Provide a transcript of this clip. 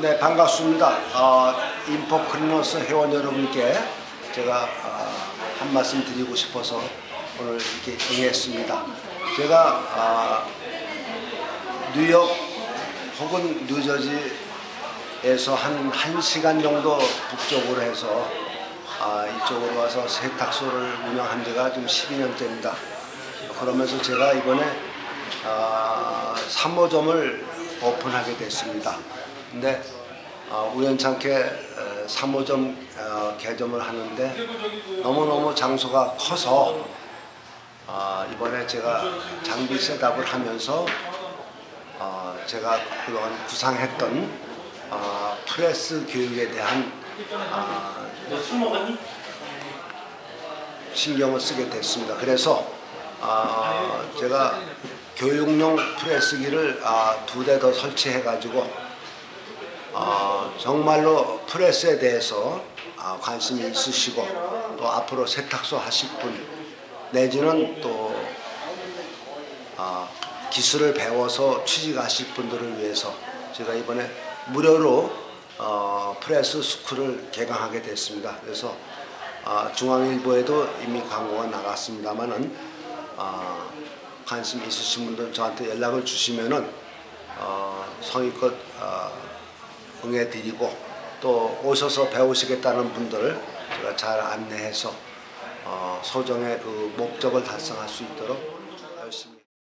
네 반갑습니다. 어, 인포크리너스 회원 여러분께 제가 어, 한 말씀 드리고 싶어서 오늘 이렇게 응했습니다. 제가 어, 뉴욕 혹은 뉴저지에서 한 1시간 정도 북쪽으로 해서 아, 이쪽으로 와서 세탁소를 운영한 지가 좀 12년째입니다. 그러면서 제가 이번에 아, 3호점을 오픈하게 됐습니다. 근데 어, 우연찮게 어, 3호점 어, 개점을 하는데 너무너무 장소가 커서 아, 이번에 제가 장비 셋업을 하면서 어, 제가 그동안 구상했던 어, 프레스 교육에 대한 아, 신경을 쓰게 됐습니다. 그래서 아, 제가 교육용 프레스기를 아, 두대 더 설치해 가지고 아, 정말로 프레스에 대해서 아, 관심이 있으시고 또 앞으로 세탁소 하실 분 내지는 또 아, 기술을 배워서 취직하실 분들을 위해서 제가 이번에 무료로 어, 프레스 스쿨을 개강하게 됐습니다. 그래서 아, 중앙일보에도 이미 광고가 나갔습니다만은 아, 관심 있으신 분들 저한테 연락을 주시면은 어, 성의껏 어, 응해드리고 또 오셔서 배우시겠다는 분들 제가 잘 안내해서 어, 소정의 그 목적을 달성할 수 있도록